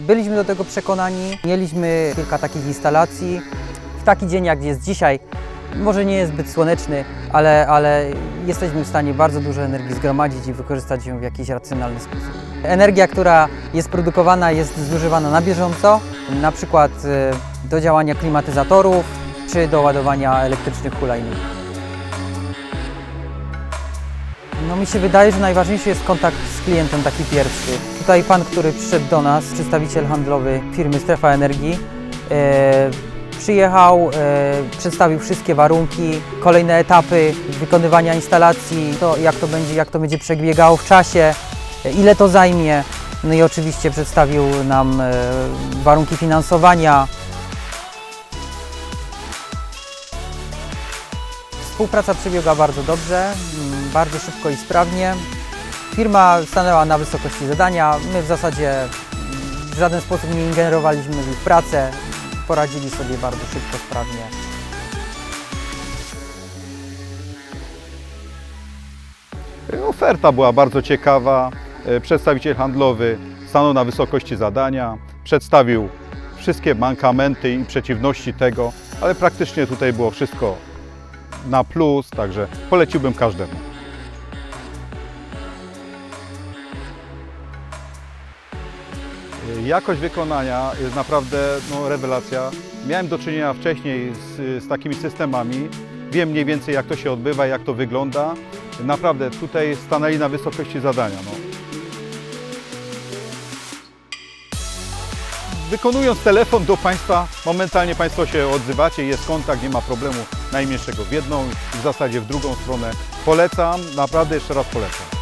Byliśmy do tego przekonani, mieliśmy kilka takich instalacji. W taki dzień jak jest dzisiaj, może nie jest zbyt słoneczny, ale, ale jesteśmy w stanie bardzo dużo energii zgromadzić i wykorzystać ją w jakiś racjonalny sposób. Energia, która jest produkowana, jest zużywana na bieżąco, na przykład e, do działania klimatyzatorów czy do ładowania elektrycznych hulajnóg. No mi się wydaje, że najważniejszy jest kontakt klientem taki pierwszy. Tutaj pan, który przyszedł do nas, przedstawiciel handlowy firmy Strefa Energii, e, przyjechał, e, przedstawił wszystkie warunki, kolejne etapy wykonywania instalacji, to jak to będzie, jak to będzie przebiegało w czasie, ile to zajmie. No i oczywiście przedstawił nam e, warunki finansowania. Współpraca przebiegła bardzo dobrze, mm, bardzo szybko i sprawnie. Firma stanęła na wysokości zadania. My w zasadzie w żaden sposób nie ingerowaliśmy w ich pracę. Poradzili sobie bardzo szybko, sprawnie. Oferta była bardzo ciekawa. E, Przedstawiciel handlowy stanął na wysokości zadania, przedstawił wszystkie mankamenty i przeciwności tego, ale praktycznie tutaj było wszystko na plus, także poleciłbym każdemu. Jakość wykonania jest naprawdę no, rewelacja. Miałem do czynienia wcześniej z, z takimi systemami. Wiem mniej więcej jak to się odbywa, jak to wygląda. Naprawdę tutaj stanęli na wysokości zadania. No. Wykonując telefon do Państwa, momentalnie Państwo się odzywacie, jest kontakt, nie ma problemu najmniejszego w jedną w zasadzie w drugą stronę. Polecam, naprawdę jeszcze raz polecam.